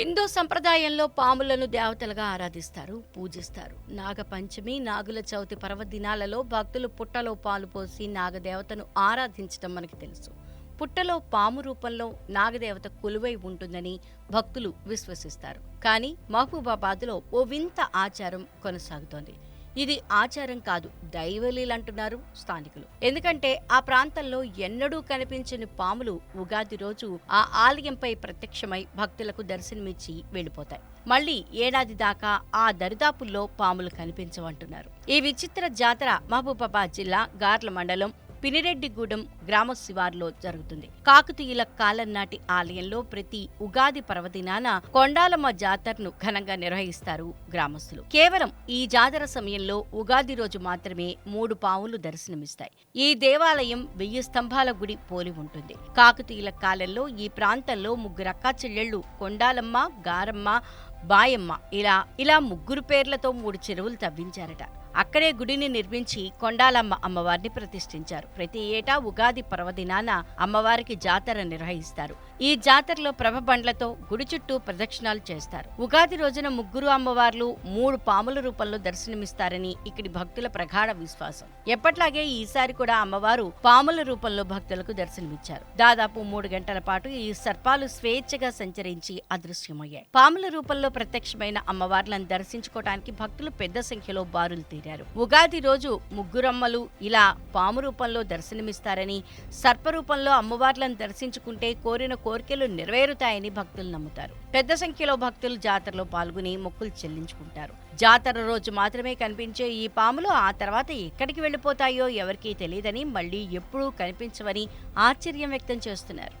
హిందూ సంప్రదాయంలో పాములను దేవతలుగా ఆరాధిస్తారు పూజిస్తారు. నాగపంచమి నాగుల చవితి పర్వదినాలలో భక్తులు పుట్టలో పాలు పోసి నాగదేవతను ఆరాధించడం మనకి తెలుసు. పుట్టలో పాము రూపంలో నాగదేవత కొలువై ఉంటుందని భక్తులు విశ్వసిస్తారు. కానీ మహబూబాబాద్లో ఓ వింత ఆచారం కొనసాగుతోంది. ఇది ఆచారం కాదు దైవలీలంటున్నారు స్థానికులు. ఎందుకంటే ఆ ప్రాంతంలో ఎన్నడూ కనిపించని పాములు ఉగాది రోజు ఆ ఆలయంపై ప్రత్యక్షమై భక్తులకు దర్శనమిచ్చి వెళ్ళిపోతాయి. మళ్ళీ ఏడాది దాకా ఆ దరిదాపుల్లో పాములు కనిపించవంటున్నారు. ఈ విచిత్ర జాతర మహబూబాబాద్ జిల్లా గార్ల మండలం పినిరెడ్డిగూడెం గ్రామ శివార్లో జరుగుతుంది. కాకతీయుల కాలం నాటి ఆలయంలో ప్రతి ఉగాది పర్వదినాన కొండాలమ్మ జాతరను ఘనంగా నిర్వహిస్తారు గ్రామస్తులు. కేవలం ఈ జాతర సమయంలో ఉగాది రోజు మాత్రమే మూడు పావులు దర్శనమిస్తాయి. ఈ దేవాలయం వెయ్యి స్తంభాల గుడి పోలి ఉంటుంది. కాకతీయుల కాలంలో ఈ ప్రాంతంలో ముగ్గురు అక్కా చెల్లెళ్ళు కొండాలమ్మ గారమ్మ బాయమ్మ ఇలా ఇలా ముగ్గురు పేర్లతో మూడు చెరువులు తవ్వించారట. అక్కడే గుడిని నిర్మించి కొండాలమ్మ అమ్మవారిని ప్రతిష్ఠించారు. ప్రతి ఏటా ఉగాది పర్వదినాన అమ్మవారికి జాతర నిర్వహిస్తారు. ఈ జాతరలో ప్రభ బండ్లతో గుడి చుట్టూ ప్రదక్షిణాలు చేస్తారు. ఉగాది రోజున ముగ్గురు అమ్మవార్లు మూడు పాముల రూపంలో దర్శనమిస్తారని ఇక్కడి భక్తుల ప్రగాఢ విశ్వాసం. ఎప్పట్లాగే ఈసారి కూడా అమ్మవారు పాముల రూపంలో భక్తులకు దర్శనమిచ్చారు. దాదాపు మూడు గంటల పాటు ఈ సర్పాలు స్వేచ్ఛగా సంచరించి అదృశ్యమయ్యాయి. పాముల రూపంలో ప్రత్యక్షమైన అమ్మవార్లను దర్శించుకోవడానికి భక్తులు పెద్ద సంఖ్యలో బారులు తీరారు. ఉగాది రోజు ముగ్గురమ్మలు ఇలా పాము రూపంలో దర్శనమిస్తారని సర్ప రూపంలో అమ్మవార్లను దర్శించుకుంటే కోరిన కోరికలు నెరవేరుతాయని భక్తులు నమ్ముతారు. పెద్ద సంఖ్యలో భక్తులు జాతరలో పాల్గొని మొక్కులు చెల్లించుకుంటారు. జాతర రోజు మాత్రమే కనిపించే ఈ పాములు ఆ తర్వాత ఎక్కడికి వెళ్ళిపోతాయో ఎవరికీ తెలియదని మళ్ళీ ఎప్పుడూ కనిపించవని ఆశ్చర్యం వ్యక్తం చేస్తున్నారు.